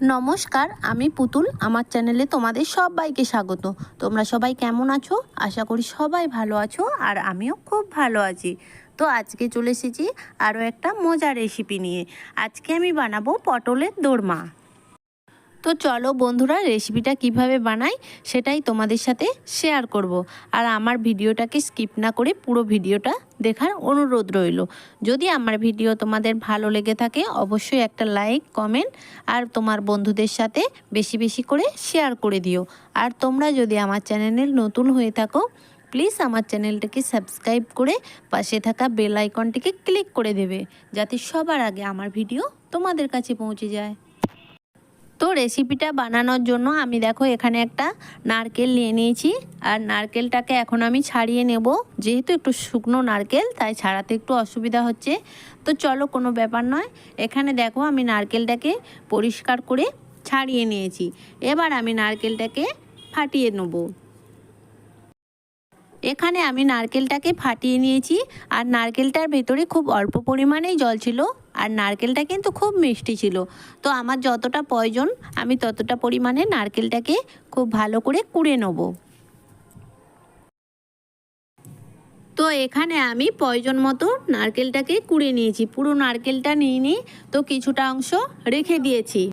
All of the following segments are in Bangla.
নমস্কার, আমি পুতুল। আমার চ্যানেলে তোমাদের সবাইকে স্বাগত। তোমরা সবাই কেমন আছো? আশা করি সবাই ভালো আছো আর আমিও খুব ভালো আছি। তো আজকে চলে এসেছি আরও একটা মজার রেসিপি নিয়ে। আজকে আমি বানাবো পটলের দোরমা। তো চলো বন্ধুরা রেসিপিটা কীভাবে বানাই সেটাই তোমাদের সাথে শেয়ার করব। আর আমার ভিডিওটাকে স্কিপ না করে পুরো ভিডিওটা দেখার অনুরোধ রইল। যদি আমার ভিডিও তোমাদের ভালো লেগে থাকে, অবশ্যই একটা লাইক কমেন্ট আর তোমার বন্ধুদের সাথে বেশি বেশি করে শেয়ার করে দিও। আর তোমরা যদি আমার চ্যানেলে নতুন হয়ে থাকো প্লিজ আমার চ্যানেলটাকে সাবস্ক্রাইব করে পাশে থাকা বেল আইকনটিকে ক্লিক করে দেবে, যাতে সবার আগে আমার ভিডিও তোমাদের কাছে পৌঁছে যায়। তো রেসিপিটা বানানোর জন্য আমি দেখো এখানে একটা নারকেল নিয়ে নিয়েছি। আর নারকেলটাকে এখন আমি ছাড়িয়ে নেব। যেহেতু একটু শুকনো নারকেল, তাই ছাড়াতে একটু অসুবিধা হচ্ছে। তো চলো কোনো ব্যাপার নয়। এখানে দেখো আমি নারকেলটাকে পরিষ্কার করে ছাড়িয়ে নিয়েছি। এবার আমি নারকেলটাকে ফাটিয়ে নেব। এখানে আমি নারকেলটাকে ফাটিয়ে নিয়েছি। আর নারকেলটার ভেতরে খুব অল্প পরিমাণেই জল ছিল। আর নারকেলটা কিন্তু খুব মিষ্টি ছিল। তো আমার যতটা প্রয়োজন, আমি ততটা পরিমাণে নারকেলটাকে খুব ভালো করে কুড়ে নেব। তো এখানে আমি প্রয়োজন মতো নারকেলটাকে কুড়ে নিয়েছি। পুরো নারকেলটা নিয়ে নিই তো কিছুটা অংশ রেখে দিয়েছি।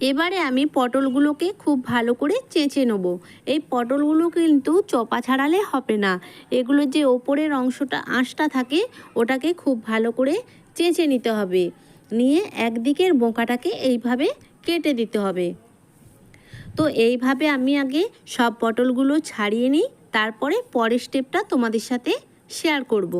এবারে আমি পটলগুলোকে খুব ভালো করে চেঁচে নেব। এই পটলগুলো কিন্তু চপা ছাড়ালে হবে না। এগুলো যে ওপরের অংশটা আঁশটা থাকে, ওটাকে খুব ভালো করে চেঁচে নিতে হবে। নিয়ে একদিকের বোঁকাটাকে এইভাবে কেটে দিতে হবে। তো এইভাবে আমি আগে সব পটলগুলো ছাড়িয়ে নিই, তারপরে পরের স্টেপটা তোমাদের সাথে শেয়ার করব।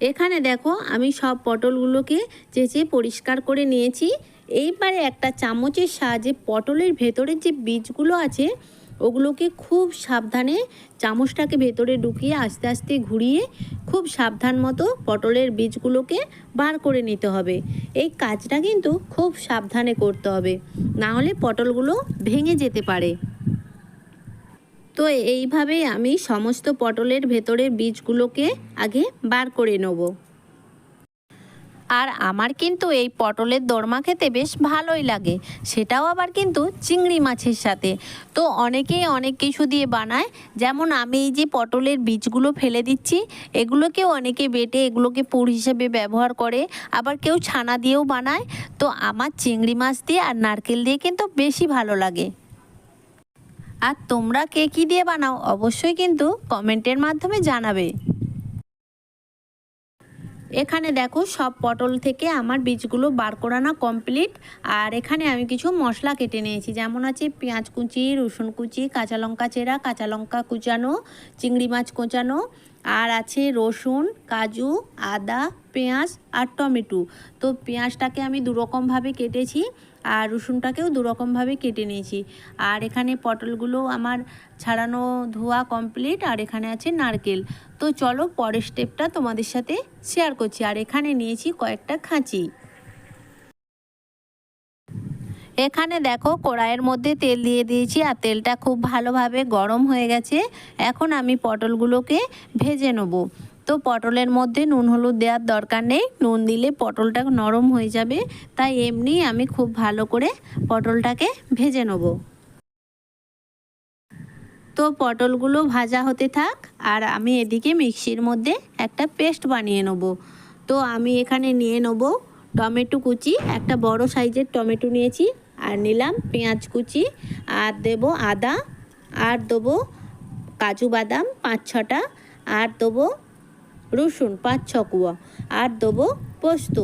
এখানে দেখো আমি সব পটলগুলোকে চেঁচে পরিষ্কার করে নিয়েছি। এইবারে একটা চামচের সাহায্যে পটলের ভেতরের যে বীজগুলো আছে, ওগুলোকে খুব সাবধানে চামচটাকে ভেতরে ঢুকিয়ে আস্তে আস্তে ঘুরিয়ে খুব সাবধান মতো পটলের বীজগুলোকে বার করে নিতে হবে। এই কাজটা কিন্তু খুব সাবধানে করতে হবে। না হলে পটলগুলো ভেঙে যেতে পারে। তো এইভাবেই আমি সমস্ত পটলের ভেতরের বীজগুলোকে আগে বার করে নেব। আর আমার কিন্তু এই পটলের দোরমা খেতে বেশ ভালোই লাগে। সেটাও আবার কিন্তু চিংড়ি মাছের সাথে। তো অনেকেই অনেক কিছু দিয়ে বানায়। যেমন আমি এই যে পটলের বীজগুলো ফেলে দিচ্ছি, এগুলোকেও অনেকে বেটে এগুলোকে পুর হিসেবে ব্যবহার করে। আবার কেউ ছানা দিয়েও বানায়। তো আমার চিংড়ি মাছ দিয়ে আর নারকেল দিয়ে কিন্তু বেশি ভালো লাগে। আর তোমরা কে কী দিয়ে বানাও অবশ্যই কিন্তু কমেন্টের মাধ্যমে জানাবে। এখানে দেখো সব পটল থেকে আমার বীজগুলো বার করানো কমপ্লিট। আর এখানে আমি কিছু মশলা কেটে নিয়েছি, যেমন আছে পেঁয়াজ কুচি, রসুন কুচি, কাঁচা লঙ্কা চেরা, কাঁচা লঙ্কা কুচানো, চিংড়ি মাছ কোচানো আর আছে রসুন, কাজু, আদা, পেঁয়াজ আর টমেটো। তো পেঁয়াজটাকে আমি দুরকমভাবে কেটেছি আর রসুনটাকেও দুরকমভাবে কেটে নিয়েছি। আর এখানে পটলগুলো আমার ছাড়ানো ধোয়া কমপ্লিট আর এখানে আছে নারকেল। তো চলো পরের স্টেপটা তোমাদের সাথে শেয়ার করছি। আর এখানে নিয়েছি কয়েকটা খাঁচি। এখানে দেখো কড়াইয়ের মধ্যে তেল দিয়ে দিয়েছি আর তেলটা খুব ভালোভাবে গরম হয়ে গেছে। এখন আমি পটলগুলোকে ভেজে নেব। তো পটলের মধ্যে নুন হলুদ দেওয়ার দরকার নেই। নুন দিলে পটলটা নরম হয়ে যাবে। তাই এমনি আমি খুব ভালো করে পটলটাকে ভেজে নেব। তো পটলগুলো ভাজা হতে থাক আর আমি এদিকে মিক্সির মধ্যে একটা পেস্ট বানিয়ে নেব। তো আমি এখানে নিয়ে নেব টমেটো কুচি। একটা বড় সাইজের টমেটো নিয়েছি। আর নিলাম পেঁয়াজ কুচি, আর দেব আদা, আর দেবো কাজু বাদাম পাঁচ ছটা, আর দেবো রসুন পাঁচ ছ কুয়া, আর দেবো পোস্ত।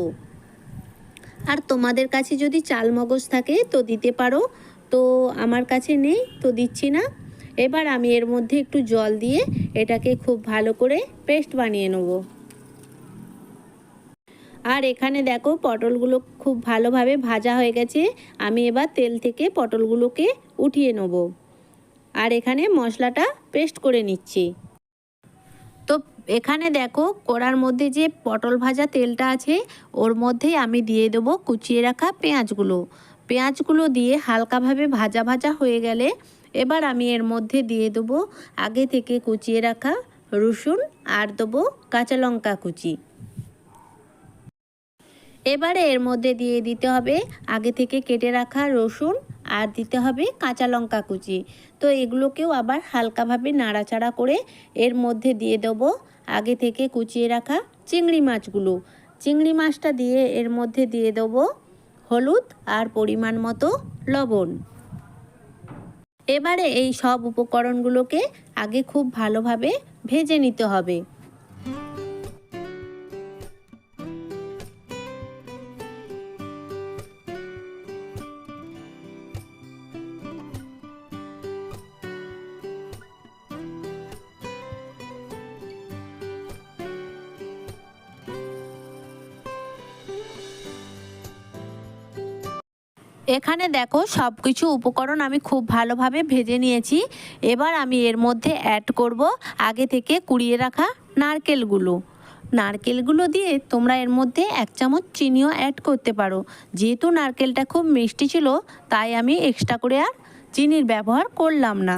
আর তোমাদের কাছে যদি চাল মগজ থাকে তো দিতে পারো, তো আমার কাছে নেই, তো দিচ্ছি না। এবার আমি এর মধ্যে একটু জল দিয়ে এটাকে খুব ভালো করে পেস্ট বানিয়ে নেব। আর এখানে দেখো পটলগুলো খুব ভালোভাবে ভাজা হয়ে গেছে। আমি এবার তেল থেকে পটলগুলোকে উঠিয়ে নেব। আর এখানে মশলাটা পেস্ট করে নিচ্ছি। তো এখানে দেখো কড়ার মধ্যে যে পটল ভাজা তেলটা আছে, ওর মধ্যেই আমি দিয়ে দেবো কুচিয়ে রাখা পেঁয়াজগুলো। পেঁয়াজগুলো দিয়ে হালকাভাবে ভাজা ভাজা হয়ে গেলে এবার আমি এর মধ্যে দিয়ে দেবো আগে থেকে কুচিয়ে রাখা রসুন আর দেবো কাঁচা লঙ্কা কুচি। এবারে এর মধ্যে দিয়ে দিতে হবে আগে থেকে কেটে রাখা রসুন আর দিতে হবে কাঁচা লঙ্কা কুচি। তো এগুলোকেও আবার হালকাভাবে নাড়াচাড়া করে এর মধ্যে দিয়ে দেবো আগে থেকে কুচিয়ে রাখা চিংড়ি মাছগুলো। চিংড়ি মাছটা দিয়ে এর মধ্যে দিয়ে দেবো হলুদ আর পরিমাণ মতো লবণ। এবারে এই সব উপকরণগুলোকে আগে খুব ভালোভাবে ভেজে নিতে হবে। এখানে দেখো সব কিছু উপকরণ আমি খুব ভালোভাবে ভেজে নিয়েছি। এবার আমি এর মধ্যে অ্যাড করব আগে থেকে কুড়িয়ে রাখা নারকেলগুলো। নারকেলগুলো দিয়ে তোমরা এর মধ্যে এক চামচ চিনিও অ্যাড করতে পারো। যেহেতু নারকেলটা খুব মিষ্টি ছিল, তাই আমি এক্সট্রা করে আর চিনির ব্যবহার করলাম না।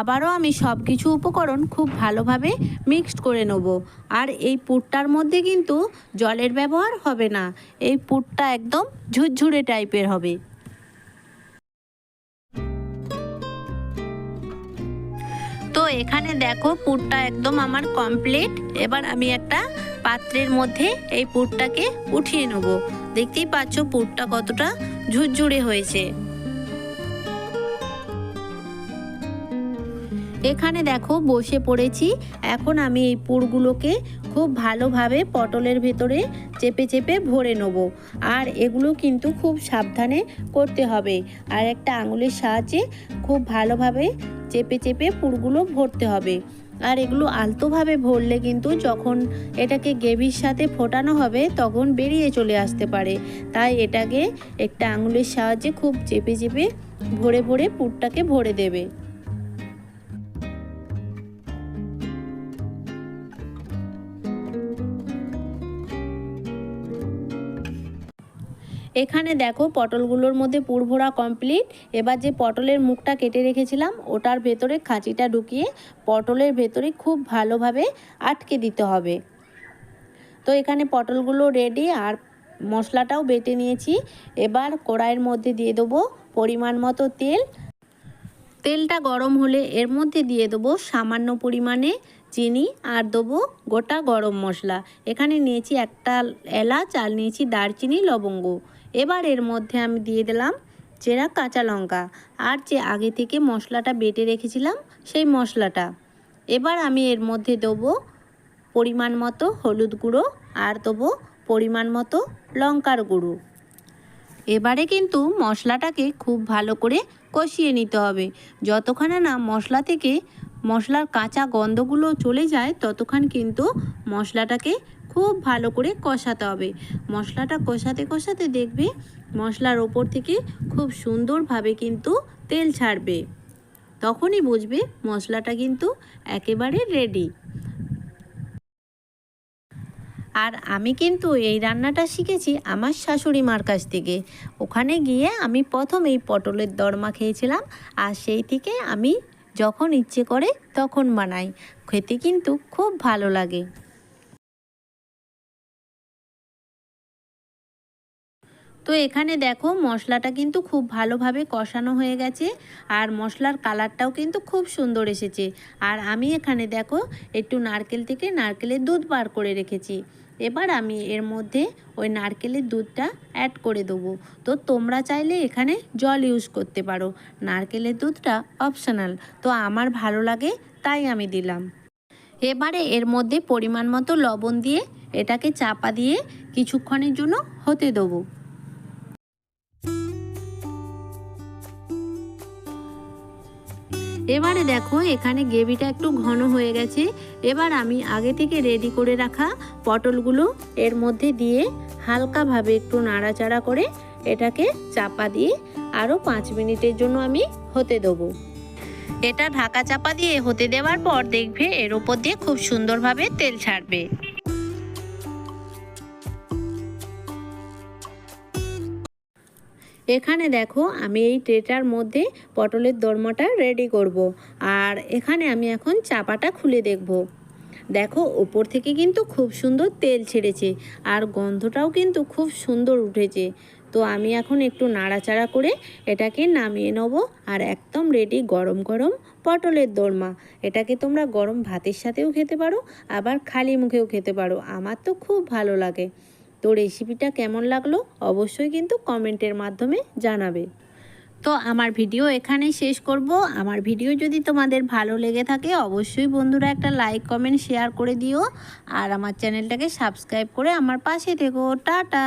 আবারও আমি সব কিছু উপকরণ খুব ভালোভাবে মিক্সড করে নেব। আর এই পুরটার মধ্যে কিন্তু জলের ব্যবহার হবে না। এই পুরটা একদম ঝুরঝুরে টাইপের হবে। তো এখানে দেখো পুরটা একদম আমার কমপ্লিট এবার আমি একটা পাত্রের মধ্যে এই পুরটাকে উঠিয়ে নেব। দেখতেই পাচ্ছ পুরটা কতটা ঝুরঝুরে হয়েছে। এখানে দেখো বসে পড়েছি। এখন আমি এই পুরগুলোকে খুব ভালোভাবে পটলের ভেতরে চেপে চেপে ভরে নেব। আর এগুলো কিন্তু খুব সাবধানে করতে হবে। আর একটা আঙুলের সাহায্যে খুব ভালোভাবে চেপে চেপে পুরগুলো ভরতে হবে। আর এগুলো আলতোভাবে ভরলে কিন্তু যখন এটাকে গ্রেভির সাথে ফোটানো হবে, তখন বেরিয়ে চলে আসতে পারে। তাই এটাকে একটা আঙুলের সাহায্যে খুব চেপে চেপে ভরে ভরে পুরটাকে ভরে দেবে। এখানে দেখো পটলগুলোর মধ্যে পুর ভরা কমপ্লিট এবার যে পটলের মুখটা কেটে রেখেছিলাম, ওটার ভেতরে খাঁচিটা ঢুকিয়ে পটলের ভেতরে খুব ভালোভাবে আটকে দিতে হবে। তো এখানে পটলগুলো রেডি আর মশলাটাও বেটে নিয়েছি। এবার কড়াইয়ের মধ্যে দিয়ে দেবো পরিমাণ মতো তেল। তেলটা গরম হলে এর মধ্যে দিয়ে দেবো সামান্য পরিমাণে চিনি আর দেবো গোটা গরম মশলা। এখানে নিয়েছি একটা এলাচ আর নিয়েছি দারচিনি, লবঙ্গ। এবার এর মধ্যে আমি দিয়ে দিলাম চেরা কাঁচা লঙ্কা। আর যে আগে থেকে মশলাটা বেটে রেখেছিলাম, সেই মশলাটা। এবার আমি এর মধ্যে দেবো পরিমাণ মতো হলুদ গুঁড়ো আর দেবো পরিমাণ মতো লঙ্কার গুঁড়ো। এবারে কিন্তু মশলাটাকে খুব ভালো করে কষিয়ে নিতে হবে। যতক্ষণে না মশলা থেকে মশলার কাঁচা গন্ধগুলো চলে যায় ততক্ষণ কিন্তু মশলাটাকে খুব ভালো করে কষাতে হবে। মশলাটা কষাতে কষাতে দেখবে মশলার ওপর থেকে খুব সুন্দরভাবে কিন্তু তেল ছাড়বে। তখনই বুঝবে মশলাটা কিন্তু একেবারে রেডি আর আমি কিন্তু এই রান্নাটা শিখেছি আমার শাশুড়ি মার কাছ থেকে। ওখানে গিয়ে আমি প্রথম এই পটলের দরমা খেয়েছিলাম আর সেই থেকে আমি যখন ইচ্ছে করে তখন বানাই। খেতে কিন্তু খুব ভালো লাগে। তো এখানে দেখো মশলাটা কিন্তু খুব ভালোভাবে কষানো হয়ে গেছে আর মশলার কালারটাও কিন্তু খুব সুন্দর এসেছে। আর আমি এখানে দেখো একটু নারকেল থেকে নারকেলের দুধ বার করে রেখেছি। এবার আমি এর মধ্যে ওই নারকেলের দুধটা অ্যাড করে দেবো। তো তোমরা চাইলে এখানে জল ইউজ করতে পারো। নারকেলের দুধটা অপশনাল তো আমার ভালো লাগে তাই আমি দিলাম। এবারে এর মধ্যে পরিমাণ মতো লবণ দিয়ে এটাকে চাপা দিয়ে কিছুক্ষণের জন্য হতে দেবো। এবারে দেখো, এখানে গ্রেভিটা একটু ঘন হয়ে গেছে। এবার আমি আগে থেকে রেডি করে রাখা পটলগুলো এর মধ্যে দিয়ে হালকাভাবে একটু নাড়াচাড়া করে এটাকে চাপা দিয়ে আরও পাঁচ মিনিটের জন্য আমি হতে দেবো। এটা ঢাকা চাপা দিয়ে হতে দেওয়ার পর দেখবে এর ওপর দিয়ে খুব সুন্দরভাবে তেল ছাড়বে। এখানে দেখো আমি এই ট্রেটার মধ্যে পটলের দরমাটা রেডি করব। আর এখানে আমি এখন চাপাটা খুলে দেখব। দেখো, ওপর থেকে কিন্তু খুব সুন্দর তেল ছেড়েছে আর গন্ধটাও কিন্তু খুব সুন্দর উঠেছে। তো আমি এখন একটু নাড়াচাড়া করে এটাকে নামিয়ে নেব আর একদম রেডি গরম গরম পটলের দোরমা। এটাকে তোমরা গরম ভাতের সাথেও খেতে পারো, আবার খালি মুখেও খেতে পারো। আমার তো খুব ভালো লাগে। তো রেসিপিটা কেমন লাগল অবশ্যই কিন্তু কমেন্টের মাধ্যমে জানাবে। তো আমার ভিডিও এখানে শেষ করব। আমার ভিডিও যদি তোমাদের ভালো লেগে থাকে অবশ্যই বন্ধুরা একটা লাইক কমেন্ট শেয়ার করে দিও। আর আমার চ্যানেলটাকে সাবস্ক্রাইব করে আমার পাশে থেকো। টাটা!